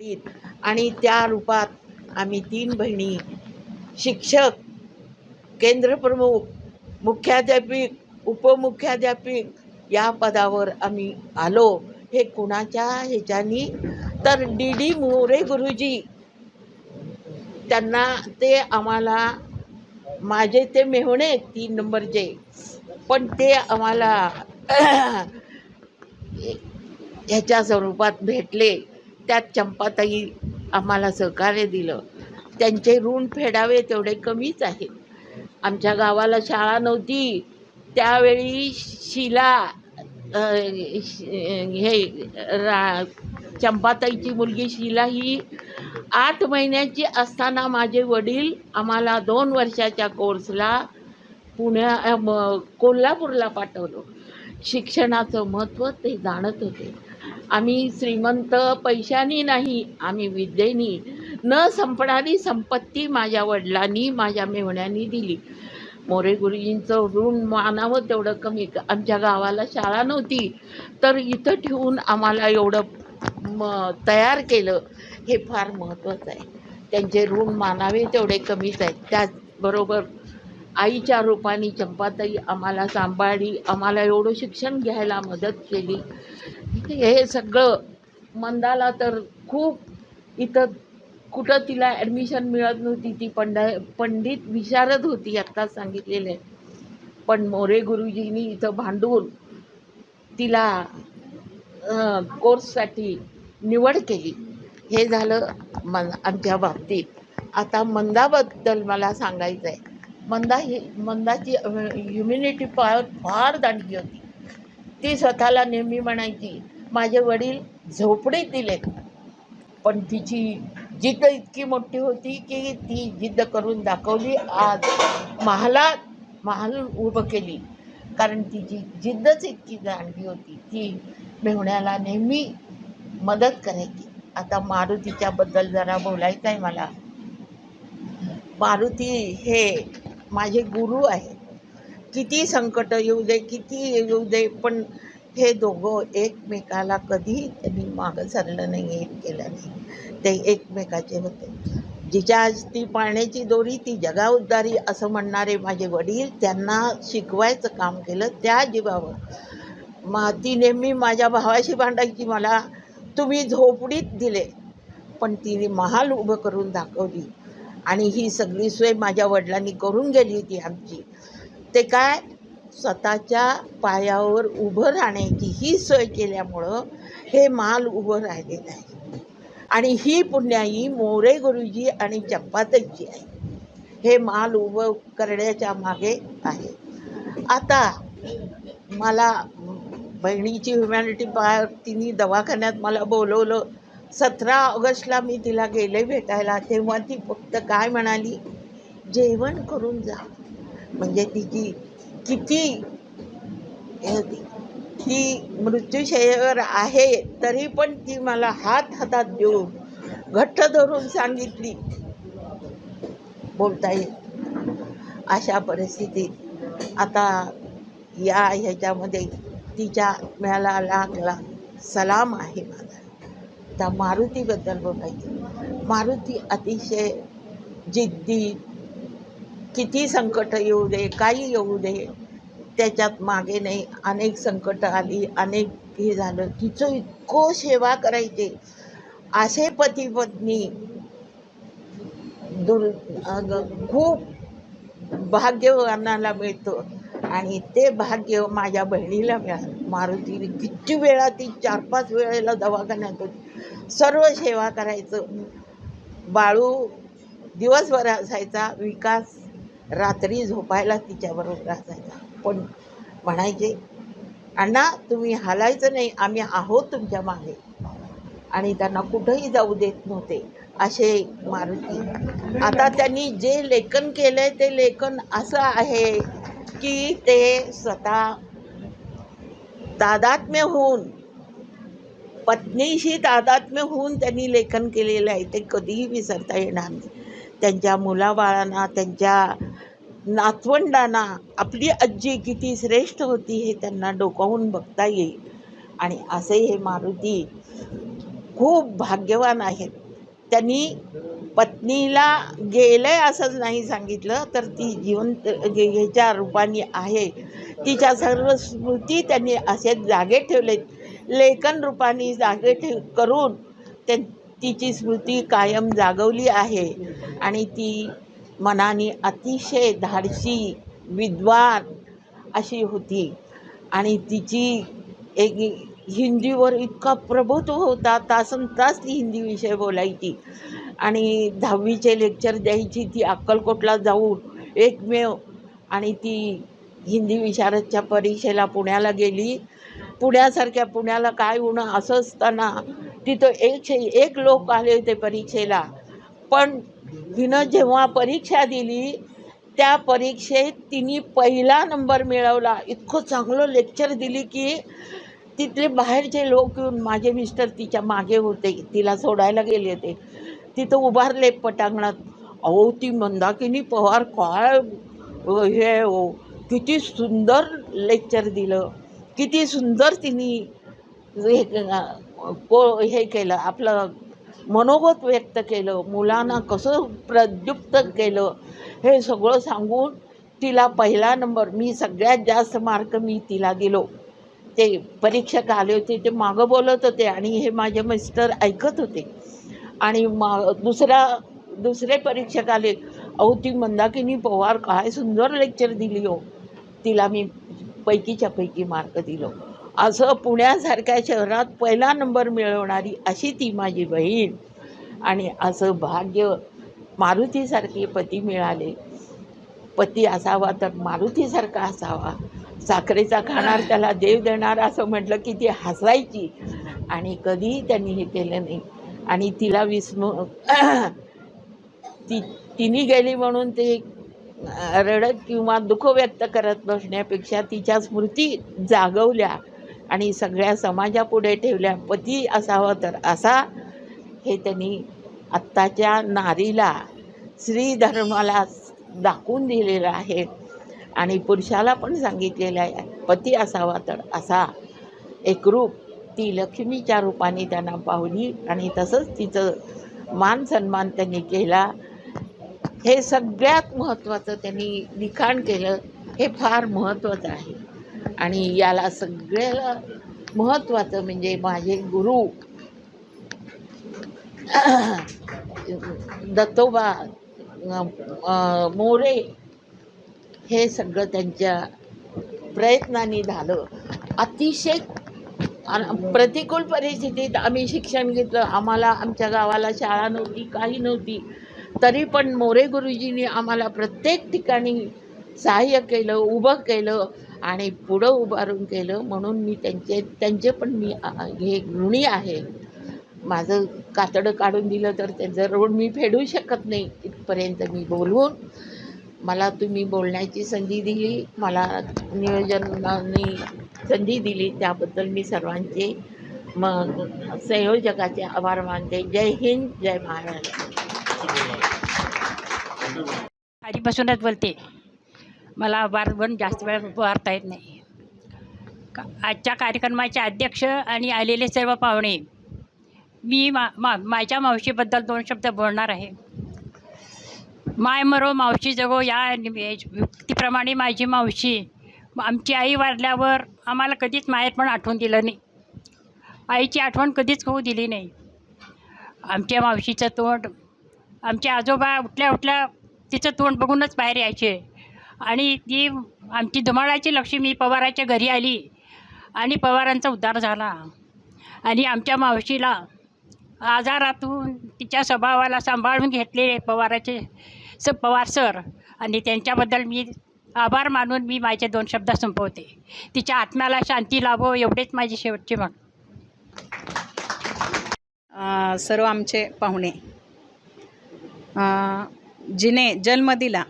आणि त्या रूपात आम्ही तीन बहिणी शिक्षक केंद्रप्रमुख मुख्याध्यापिक उपमुख्याध्यापिक या पदावर आम्ही आलो. हे कुणाच्या ह्याच्यानी? तर डी डी मोरे गुरुजी. त्यांना ते आम्हाला माझे ते मेहणे तीन नंबरचे. पण ते आम्हाला ह्याच्या स्वरूपात भेटले. त्यात चंपाताई आम्हाला सहकार्य दिलं. त्यांचे ऋण फेडावे तेवढे कमीच आहेत. आमच्या गावाला शाळा नव्हती. त्यावेळी शिला हे रा चंपाताईची मुलगी शिला ही आठ महिन्याची असताना माझे वडील आम्हाला दोन वर्षाच्या कोर्सला पुण्या कोल्हापूरला पाठवलं. शिक्षणाचं महत्त्व ते जाणत होते. आम्ही श्रीमंत पैशानी नाही आम्ही विद्येनी. न संपणारी संपत्ती माझ्या वडिलांनी माझ्या मेहुण्यांनी दिली. मोरे गुरुजींचं ऋण मानावं तेवढं कमी. आमच्या गावाला शाळा नव्हती. तर इथं ठेवून आम्हाला एवढं म तयार केलं हे फार महत्त्वाचं आहे. त्यांचे ऋण मानावे तेवढे कमीच आहेत. त्याचबरोबर आईच्या रूपाने चंपाताई आम्हाला सांभाळली. आम्हाला एवढं शिक्षण घ्यायला मदत केली. हे सगळं मंदाला तर खूप इथं कुठं तिला ॲडमिशन मिळत नव्हती ती पंड पंडित विशारद होती आत्ताच सांगितलेलं. आहे पण मोरे गुरुजींनी इथं भांडून तिला कोर्ससाठी निवड केली. हे झालं मन आमच्या बाबतीत. आता मंदाबद्दल मला सांगायचं आहे मंदा ही मंदाची ह्युमिनिटी पॉवर फार दांडगी होती. ती स्वतःला नेहमी म्हणायची माझे वडील झोपडीत दिलेत पण तिची जिद्द इतकी मोठी होती की ती जिद्द करून दाखवली. आज महालात महाल उभं केली. कारण तिची जिद्दच इतकी जाणवी होती. ती मेहुण्याला नेहमी मदत करायची. आता मारुतीच्याबद्दल जरा बोलायचं आहे मला. मारुती हे माझे गुरु आहेत. किती संकट येऊ दे किती येऊ दे पण हे दोघं एकमेकाला कधीही त्यांनी मागं सरलं नाही हे केलं नाही ते एकमेकाचे होते. जिच्या ती पाळण्याची दोरी ती जगा उद्धारी असं म्हणणारे माझे वडील त्यांना शिकवायचं काम केलं त्या जीवावर. मा ती नेहमी माझ्या भावाशी भांडायची मला तुम्ही झोपडीत दिले. पण तिने महाल उभं करून दाखवली. आणि ही सगळी सोय माझ्या वडिलांनी करून गेली होती आमची. ते काय? स्वतःच्या पायावर उभं राहण्याची ही सोय केल्यामुळं हे माल उभं राहिलेलं आहे आणि ही पुण्याई मोरे गुरुजी आणि चंपाताईची आहे हे माल उभं करण्याच्या मागे आहे. आता मला बहिणीची ह्युमॅनिटी पाय तिने दवाखान्यात मला बोलवलं सतरा ऑगस्टला मी तिला गेले भेटायला तेव्हा ती फक्त काय म्हणाली? जेवण करून जा. म्हणजे तिची किती होती ती मृत्यूशय्यावर आहे तरी पण ती मला हात हातात देऊन घट्ट धरून सांगितली. बोलता येईल. अशा परिस्थितीत आता या ह्याच्यामध्ये तिच्या मिळाला लागला. सलाम आहे माझा. त्या मारुतीबद्दल बोलायचं मारुती अतिशय जिद्दी किती संकट येऊ दे काही येऊ दे त्याच्यात मागे नाही. अनेक संकट आली अनेक हे झालं. तिचं इतकं सेवा करायचे. असे पती पत्नी दुर् खूप भाग्यवानाला मिळतं. आणि ते भाग्य माझ्या बहिणीला मिळालं. मारुतीने किती वेळा ती चार पाच वेळेला दवाखान्यात होती. सर्व सेवा करायचं. बाळू दिवसभर असायचा. विकास रात्री झोपायला तिच्याबरोबर असायचा पण म्हणायचे अण्णा तुम्ही हालायचं नाही आम्ही आहोत तुमच्या मागे. आणि त्यांना कुठंही जाऊ देत नव्हते. असे मारुती. आता त्यांनी जे लेखन केलं आहे ते लेखन असं आहे की ते स्वतः तादात्म्य होऊन पत्नीशी तादात्म्य होऊन त्यांनी लेखन केलेलं आहे ते कधीही विसरता येणार नाही. त्यांच्या मुलाबाळांना त्यांच्या नातवंडांना आपली आजी किती श्रेष्ठ होती हे त्यांना डोकावून बघता येईल. आणि असे हे मारुती खूप भाग्यवान आहेत. त्यांनी पत्नीला गेलंय असंच नाही सांगितलं तर ती जिवंत ह्याच्या रूपाने आहे. तिच्या सर्व स्मृती त्यांनी असे जागे ठेवलेत. लेखन रूपाने जागे ठेव करून त्या तिची स्मृती कायम जागवली आहे. आणि ती मनाने अतिशय धाडसी विद्वान अशी होती. आणि तिची एक हिंदीवर इतका प्रभुत्व होता तासन तास ती हिंदी विषय बोलायची. आणि दहावीचे लेक्चर द्यायची ती अक्कलकोटला जाऊन एकमेव आणि ती हिंदी विशारदच्या परीक्षेला पुण्याला गेली. पुण्यासारख्या पुण्याला काय होणं असं असताना तिथं एकशे एक लोक आले होते परीक्षेला. पण तिनं जेव्हा परीक्षा दिली त्या परीक्षेत तिने पहिला नंबर मिळवला. इतकं चांगलं लेक्चर दिली की तिथले बाहेरचे लोक येऊन माझे मिस्टर तिच्यामागे होते तिला सोडायला गेले होते. तिथं उभारले पटांगणात. अहो ती मंदाकिनी पवार काय हे ओ किती सुंदर लेक्चर दिलं. किती सुंदर तिने हे को हे केलं आपलं मनोगत व्यक्त केलं मुलांना कसं प्रद्युप्त केलं हे सगळं सांगून तिला पहिला नंबर मी सगळ्यात जास्त मार्क मी तिला दिलो. ते परीक्षक आले होते ते मागं बोलत होते आणि हे माझे मिस्टर ऐकत होते. आणि मा दुसरा दुसरे परीक्षक आले अहो ती मंदाकिनी पवार काय सुंदर लेक्चर दिली हो. तिला मी पैकीच्या पैकी मार्क दिलो. असं पुण्यासारख्या शहरात पहिला नंबर मिळवणारी अशी ती माझी बहीण. आणि असं भाग्य मारुतीसारखे पती मिळाले. पती असावा तर मारुतीसारखा असावा. साखरेचा खाणार त्याला देव देणार असं म्हटलं की ती हसायची. आणि कधीही त्यांनी हे केलं नाही. आणि तिला विस्मू ती तिने गेली म्हणून ते रडत किंवा दुःख व्यक्त करत बसण्यापेक्षा तिच्या स्मृती जागवल्या. आणि सगळ्या समाजापुढे ठेवल्या. पती असावा तर असा हे त्यांनी आत्ताच्या नारीला स्त्री धर्माला दाखवून दिलेलं आहे. आणि पुरुषाला पण सांगितलेलं आहे पती असावा तर असा. एक रूप ती लक्ष्मीच्या रूपाने त्यांना पावली आणि तसंच तिचं मान सन्मान त्यांनी केला. हे सगळ्यात महत्त्वाचं त्यांनी लिखाण केलं हे फार महत्त्वाचं आहे. आणि याला सगळ्याला महत्त्वाचं म्हणजे माझे गुरु. दत्तोबा मोरे हे सगळं त्यांच्या प्रयत्नांनी झालं. अतिशय प्रतिकूल परिस्थितीत आम्ही शिक्षण घेतलं. आम्हाला आमच्या गावाला शाळा नव्हती काही नव्हती. तरी पण मोरे गुरुजींनी आम्हाला प्रत्येक ठिकाणी सहाय्य केलं उभं केलं. आणि पुढं उभारून केलं म्हणून मी त्यांचे त्यांचे पण मी हे ऋणी आहे. माझं कातडं काढून दिलं तर त्यांचं ऋण मी फेडू शकत नाही इथपर्यंत मी बोलवून. मला तुम्ही बोलण्याची संधी दिली मला नियोजनाने संधी दिली त्याबद्दल मी सर्वांचे मग संयोजकाचे आभार मानते. जय हिंद जय महाराष्ट्र. आधीपासूनच बोलते. मला वारवण जास्त वेळ वारता येत नाही. का आजच्या कार्यक्रमाचे अध्यक्ष आणि आलेले सर्व पाहुणे मी मा मा माझ्या मावशीबद्दल दोन शब्द बोलणार आहे. माय मरो मावशी जगो या व्यक्तीप्रमाणे माझी मावशी आमची आई वारल्यावर आम्हाला कधीच माहेर पण आठवण दिलं नाही. आईची आठवण कधीच होऊ दिली नाही. आमच्या मावशीचं तोंड आमचे आजोबा उठल्या उठल्या तिचं तोंड बघूनच बाहेर यायचे. आणि ती आमची धुमाळाची लक्ष्मी पवाराच्या घरी आली आणि पवारांचा उद्धार झाला. आणि आमच्या मावशीला आजारातून तिच्या स्वभावाला सांभाळून घेतलेले पवाराचे स पवार सर. आणि त्यांच्याबद्दल मी आभार मानून मी माझे दोन शब्द संपवते. तिच्या आत्म्याला शांती लाभो एवढेच माझी शेवटची म्हण सर्व आमचे पाहुणे. जिने जन्म दिला.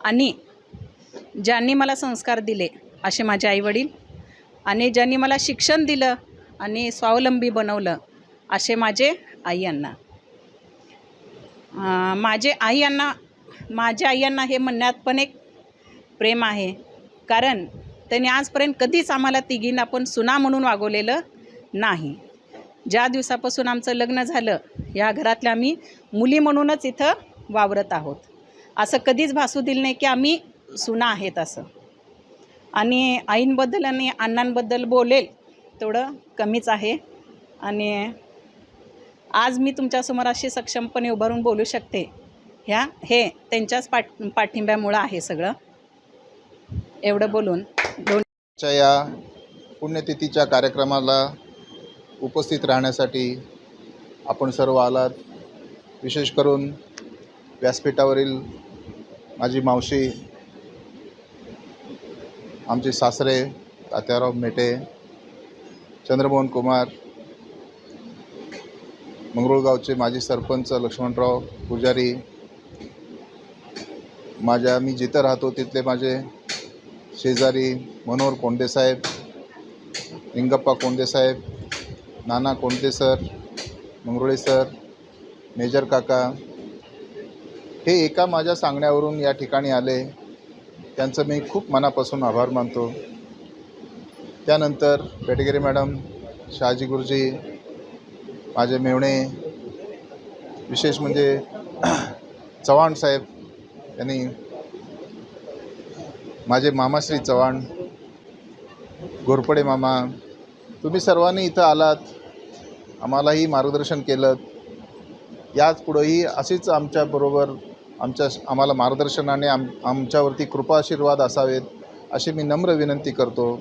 आणि ज्यांनी मला संस्कार दिले असे माझे आईवडील आणि ज्यांनी मला शिक्षण दिलं आणि स्वावलंबी बनवलं असे माझे आई अण्णा. माझे आई अण्णा माझ्या आई अण्णा हे म्हणण्यात पण एक प्रेम आहे. कारण त्यांनी आजपर्यंत कधीच आम्हाला तिघींना पण सुना म्हणून वागवलेलं नाही. ज्या दिवसापासून आमचं लग्न झालं या घरातल्या आम्ही मुली म्हणूनच इथं वावरत आहोत. असं कधीच भासू दिलं नाही की आम्ही सुना आहेत असं. आणि आईंबद्दल आणि अण्णांबद्दल बोलेल तेवढं कमीच आहे. आणि आज मी तुमच्यासमोर अशी सक्षमपणे उभारून बोलू शकते. ह्या हे त्यांच्याच पाठ पाठिंब्यामुळं आहे सगळं. एवढं बोलून दोनच्या या पुण्यतिथीच्या कार्यक्रमाला उपस्थित राहण्यासाठी आपण सर्व आलात. विशेष करून व्यासपीठावरील माझी मावशी आमचे सासरे तात्याराव मेटे चंद्रमोहन कुमार मंगरुळगावचे माजी सरपंच लक्ष्मणराव पुजारी माझ्या मी जिथं राहतो तिथले माझे शेजारी मनोहर कोंडेसाहेब Lingappa कोंडेसाहेब Nana Konde sir Mangrule sir major काका हे एका माझ्या सांगण्यावरून या ठिकाणी आले. त्यांचं मी खूप मनापासून आभार मानतो. त्यानंतर पेटगिरी मॅडम शहाजी गुरुजी माझे मेवणे विशेष म्हणजे चव्हाण साहेब यांनी माझे मामाश्री चव्हाण घोरपडे मामा तुम्ही सर्वांनी इथं आलात आम्हालाही मार्गदर्शन केलं याच पुढंही अशीच आमच्याबरोबर आमच्या आम्हाला मार्गदर्शनाने आम आमच्यावरती कृपा आशीर्वाद असावेत अशी मी नम्र विनंती करतो.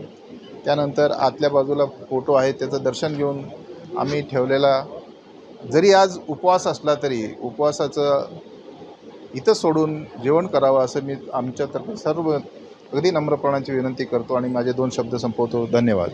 त्यानंतर आतल्या बाजूला फोटो आहे त्याचं दर्शन घेऊन आम्ही ठेवलेला. जरी आज उपवास असला तरी उपवासाचं इथं सोडून जेवण करावं असं मी आमच्यातर्फे सर्व अगदी नम्रपणाची विनंती करतो आणि माझे दोन शब्द संपवतो. धन्यवाद.